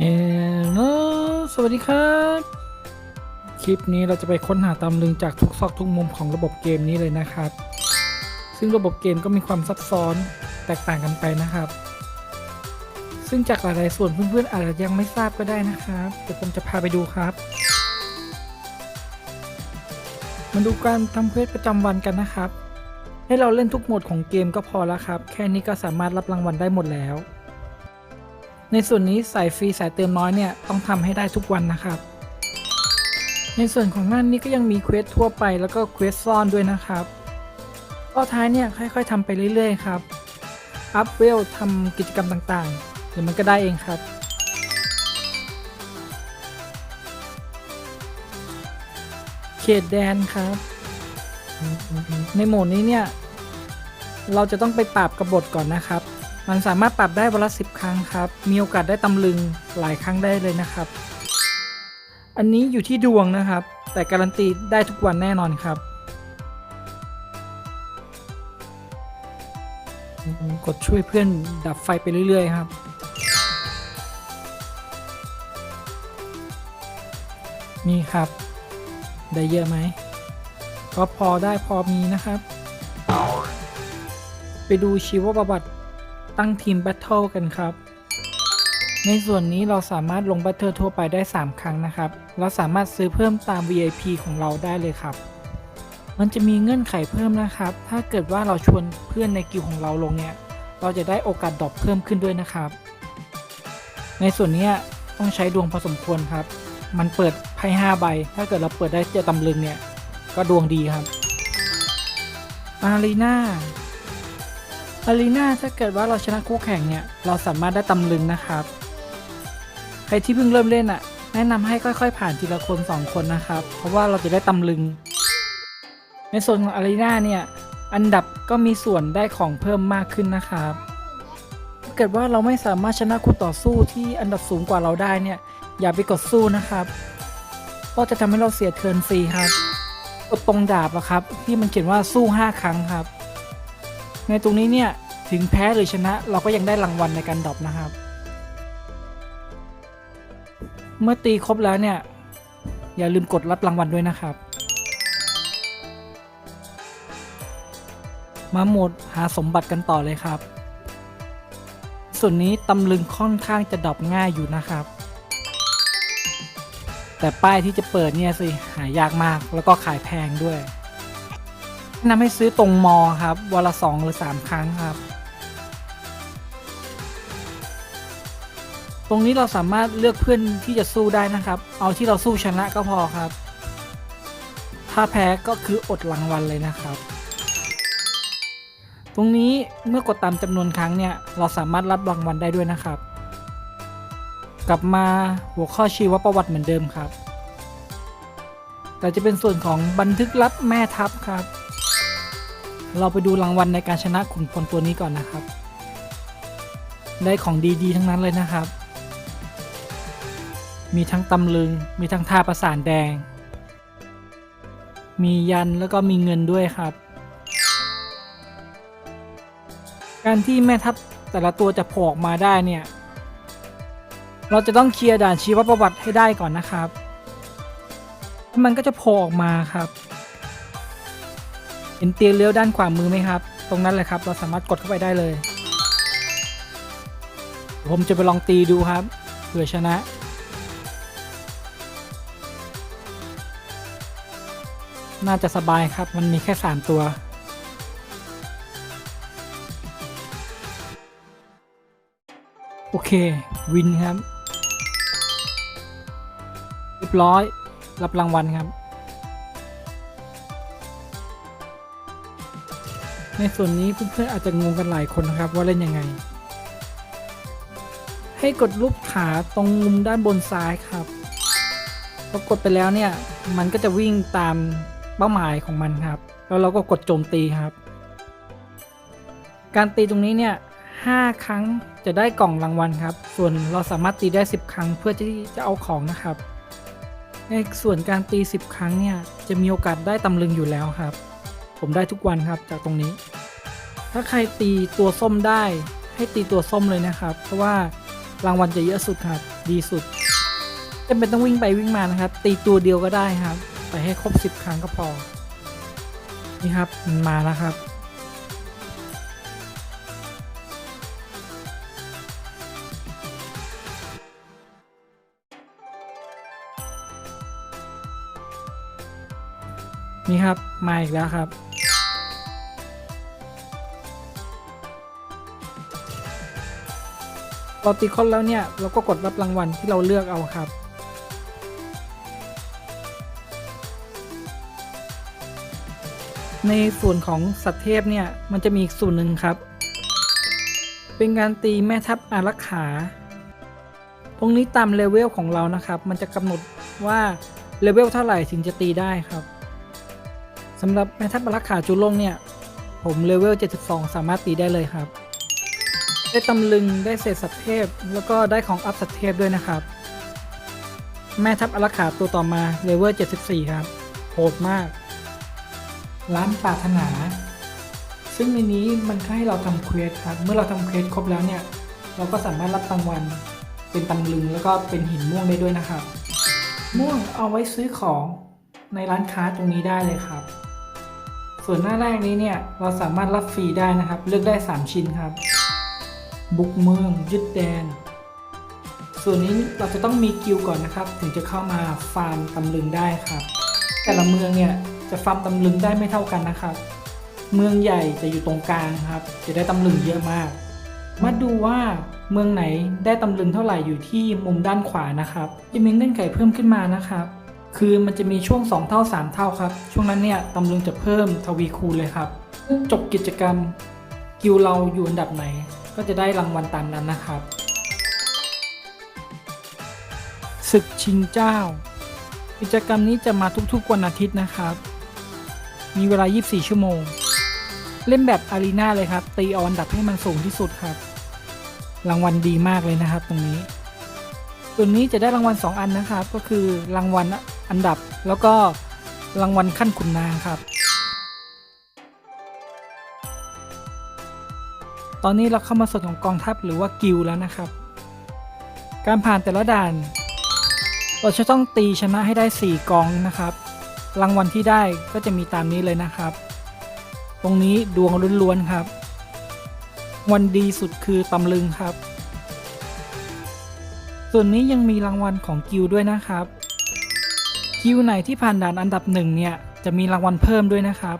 เอโลสวัสดีครับ คลิปนี้เราจะไปค้นหาตำลึงจากทุกซอกทุกมุมของระบบเกมนี้เลยนะครับ ซึ่งระบบเกมก็มีความซับซ้อนแตกต่างกันไปนะครับ ซึ่งจากหลายๆส่วนเพื่อนๆอาจจะยังไม่ทราบก็ได้นะครับ เดี๋ยวผมจะพาไปดูครับ มาดูการทำเควสประจำวันกันนะครับ ให้เราเล่นทุกโหมดของเกมก็พอแล้วครับ แค่นี้ก็สามารถรับรางวัลได้หมดแล้ว ในส่วนนี้สายฟรีสายเติมน้อยเนี่ยต้องทำให้ได้ทุกวันนะครับ ในส่วนของหน้านนี้ก็ยังมีเควสทั่วไปแล้วก็เควสซ่อนด้วยนะครับก็ท้ายเนี่ยค่อยๆทำไปเรื่อยๆครับ อัพเวลทำกิจกรรมต่างๆ เดี๋ยวมันก็ได้เองครับ ตแดนครับ ในโหมดนี้เนี่ย เราจะต้องไปปราบกบฏก่อนนะครับ มันสามารถปรับได้วันละสิบครั้งครับ มีโอกาสได้ตำลึงหลายครั้งได้เลยนะครับ อันนี้อยู่ที่ดวงนะครับ แต่การันตีได้ทุกวันแน่นอนครับ กดช่วยเพื่อนดับไฟไปเรื่อย ๆ ครับนี่ครับ ได้เยอะไหมก็พอได้พอมีนะครับ ไปดูชีวประวัติตั้งทีมแบทเทิลกันครับ ในส่วนนี้เราสามารถลงแบทเทิลทั่วไปได้ 3 ครั้งนะครับ เราสามารถซื้อเพิ่มตาม VIP ของเราได้เลยครับ มันจะมีเงื่อนไขเพิ่มนะครับ ถ้าเกิดว่าเราชวนเพื่อนในกิลด์ของเราลงเนี่ย เราจะได้โอกาสดรอปเพิ่มขึ้นด้วยนะครับ ในส่วนนี้ต้องใช้ดวงพอสมควรครับ มันเปิดไพ่5ใบ ถ้าเกิดเราเปิดได้เจอตำลึงเนี่ย ก็ดวงดีครับ อารีนาอารีนาถ้าเกิดว่าเราชนะคู่แข่งเนี่ย เราสามารถได้ตำลึงนะครับ ใครที่เพิ่งเริ่มเล่นอะ่ะ แนะนำให้ค่อย ๆ ผ่านทีละคน 2 คนนะครับ เพราะว่าเราจะได้ตำลึง ในส่วนของอารีนาเนี่ย อันดับก็มีส่วนได้ของเพิ่มมากขึ้นนะครับ เกิดว่าเราไม่สามารถชนะคู่ต่อสู้ที่อันดับสูงกว่าเราได้เนี่ย อย่าไปกดสู้นะครับ ก็จะทำให้เราเสียเทิร์นฟรีครับ กดตรงดาบอะครับ ที่มันเขียนว่าสู้ 5 ครั้งครับ ในตรงนี้เนี่ยถึงแพ้หรือชนะเราก็ยังได้รางวัลในการดรอปนะครับ เมื่อตีครบแล้วเนี่ย อย่าลืมกดรับรางวัลด้วยนะครับ มาโหมดหาสมบัติกันต่อเลยครับ ส่วนนี้ตำลึงค่อนข้างจะดรอปง่ายอยู่นะครับ แต่ป้ายที่จะเปิดเนี่ยสิหายากมากแล้วก็ขายแพงด้วยแนะนำให้ซื้อตรงมอครับวันละสองหรือสามครั้งครับ ตรงนี้เราสามารถเลือกเพื่อนที่จะสู้ได้นะครับ เอาที่เราสู้ชนะก็พอครับ ถ้าแพ้ก็คืออดรางวัลเลยนะครับ ตรงนี้เมื่อกดตามจำนวนครั้งเนี่ยเราสามารถรับรางวัลได้ด้วยนะครับ กลับมาหัวข้อชีวประวัติเหมือนเดิมครับ แต่จะเป็นส่วนของบันทึกลับแม่ทัพครับ เราไปดูรางวัลในการชนะขุนพลตัวนี้ก่อนนะครับ ได้ของดีๆ ทั้งนั้นเลยนะครับ มีทั้งตำลึง มีทั้งท่าประสานแดง มียันแล้วก็มีเงินด้วยครับ การที่แม่ทัพแต่ละตัวจะโผล่ออกมาได้เนี่ย เราจะต้องเคลียร์ด่านชีวประวัติให้ได้ก่อนนะครับแล้วมันก็จะโผล่ออกมาครับเห็นเตียงเลี้ยวด้านขวามือไหมครับ ตรงนั้นแหละครับ เราสามารถกดเข้าไปได้เลย ผมจะไปลองตีดูครับเผื่อชนะ น่าจะสบายครับ มันมีแค่ 3 ตัว โอเค วินครับ เรียบร้อย รับรางวัลครับ ในส่วนนี้เพื่อนๆอาจจะงงกันหลายคนนะครับว่าเล่นยังไง ให้กดรูปขาตรงมุมด้านบนซ้ายครับพอกดไปแล้วเนี่ย มันก็จะวิ่งตามเป้าหมายของมันครับ แล้วเราก็กดโจมตีครับ การตีตรงนี้เนี่ย ห้าครั้งจะได้กล่องรางวัลครับ ส่วนเราสามารถตีได้ 10 ครั้งเพื่อที่จะเอาของนะครับ ในส่วนการตี 10 ครั้งเนี่ยจะมีโอกาสได้ตำลึงอยู่แล้วครับ ผมได้ทุกวันครับจากตรงนี้ ถ้าใครตีตัวส้มได้ให้ตีตัวส้มเลยนะครับ เพราะว่ารางวัลจะเยอะสุดครับดีสุดจำเป็นต้องวิ่งไปวิ่งมานะครับ ตีตัวเดียวก็ได้ครับ ไปให้ครบ 10 ครั้งก็พอ นี่ครับมันมาแล้วครับ นี่ครับ มาอีกแล้วครับ เราตีคอนแล้วเนี่ย เราก็กดรับรางวัลที่เราเลือกเอาครับ ในส่วนของสัตว์เทพเนี่ย มันจะมีอีกส่วนหนึ่งครับ เป็นการตีแม่ทัพอารักขา ตรงนี้ตามเลเวลของเรานะครับ มันจะกำหนดว่าเลเวลเท่าไหร่ถึงจะตีได้ครับ สำหรับแม่ทัพอารักขาจุลงเนี่ย ผมเลเวล 72 สามารถตีได้เลยครับ ได้ตำลึงได้เศษสัตว์เทพ แล้วก็ได้ของอัพสัตว์เทพด้วยนะครับ แม่ทัพอารักขาตัวต่อมาเลเวล 74 ครับโหดมาก ร้านปรารถนา ซึ่งในนี้มันให้เราทำเควสครับ เมื่อเราทำเควสครบแล้วเนี่ย เราก็สามารถรับรางวัลเป็นตำลึงแล้วก็เป็นหินม่วงได้ด้วยนะครับ ม่วงเอาไว้ซื้อของในร้านค้าตรงนี้ได้เลยครับ ส่วนหน้าแรกนี้เนี่ยเราสามารถรับฟรีได้นะครับ เลือกได้ 3 ชิ้นครับ บุกเมืองยึดแดน ส่วนนี้เราจะต้องมีกิลก่อนนะครับ ถึงจะเข้ามาฟาร์มตำลึงได้ครับ แต่ละเมืองเนี่ยจะฟาร์มตำลึงได้ไม่เท่ากันนะครับ เมืองใหญ่จะอยู่ตรงกลางครับ จะได้ตำลึงเยอะมาก มาดูว่าเมืองไหนได้ตำลึงเท่าไหร่อยู่ที่มุมด้านขวานะครับจะมีเงื่อนไขเพิ่มขึ้นมานะครับ คือมันจะมีช่วง 2 เท่า 3 เท่าครับ ช่วงนั้นเนี่ยตำลึงจะเพิ่มทวีคูณเลยครับเมื่อจบกิจกรรมกิลเราอยู่อันดับไหน ก็จะได้รางวัลตามนั้นนะครับศึกชิงเจ้า กิจกรรมนี้จะมาทุกๆวันอาทิตย์นะครับ มีเวลา 24 ชั่วโมง เล่นแบบอารีนาเลยครับ ตีเอาอันดับให้มันสูงที่สุดครับ รางวัลดีมากเลยนะครับตรงนี้ส่วนนี้จะได้รางวัล 2 อันนะครับ ก็คือรางวัล อันดับ แล้วก็รางวัลขั้นขุนนางครับ ตอนนี้เราเข้ามาส่วนของกองทัพหรือว่ากิลแล้วนะครับ การผ่านแต่ละด่าน เราจะต้องตีชนะให้ได้ 4 กองนะครับ รางวัลที่ได้ก็จะมีตามนี้เลยนะครับ ตรงนี้ดวงล้วนๆครับ วันดีสุดคือตำลึงครับ ส่วนนี้ยังมีรางวัลของกิลด้วยนะครับ กิลด์ไหนที่ผ่านด่านอันดับหนึ่งเนี่ยจะมีรางวัลเพิ่มด้วยนะครับ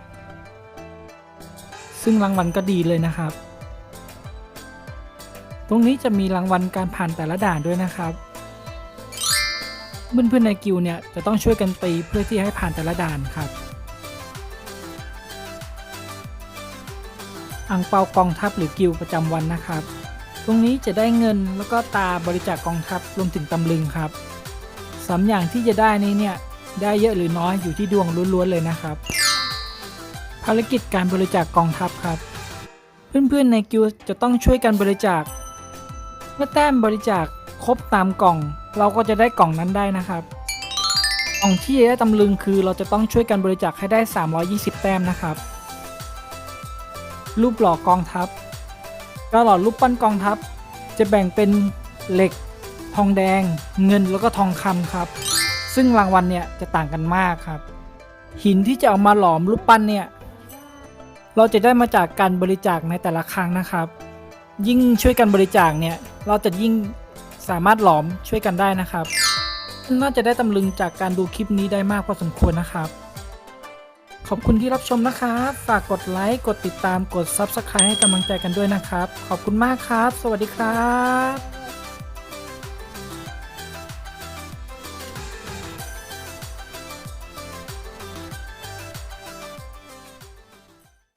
ซึ่งรางวัลก็ดีเลยนะครับ ตรงนี้จะมีรางวัลการผ่านแต่ละด่านด้วยนะครับ เพื่อนๆในกิลด์เนี่ยจะต้องช่วยกันตีเพื่อที่ให้ผ่านแต่ละด่านครับอังเปากองทัพหรือกิลด์ประจำวันนะครับ ตรงนี้จะได้เงินแล้วก็ตาบริจาคกองทัพรวมถึงตำลึงครับ สามอย่างที่จะได้นี้เนี่ยได้เยอะหรือน้อยอยู่ที่ดวงล้วนๆเลยนะครับ ภารกิจการบริจาคกองทัพครับ เพื่อนๆในกิลด์จะต้องช่วยกันบริจาค เมื่อแต้มบริจาคครบตามกล่อง เราก็จะได้กล่องนั้นได้นะครับกล่องที่จะได้ตำลึงคือเราจะต้องช่วยกันบริจาคให้ได้ 320 แต้มนะครับ รูปหล่อกองทัพก็หล่อรูปปั้นกองทัพ จะแบ่งเป็นเหล็ก ทองแดง เงินแล้วก็ทองคำครับ ซึ่งรางวัลเนี่ยจะต่างกันมากครับ หินที่จะเอามาหลอมรูปปั้นเนี่ยเราจะได้มาจากการบริจาคในแต่ละครั้งนะครับ ยิ่งช่วยกันบริจาคเนี่ยเราจะยิ่งสามารถหลอมช่วยกันได้นะครับน่าจะได้ตำลึงจากการดูคลิปนี้ได้มากพอสมควรนะครับ ขอบคุณที่รับชมนะครับ ฝากกดไลค์กดติดตามกด Subscribe ให้กำลังใจกันด้วยนะครับ ขอบคุณมากครับ สวัสดีครับ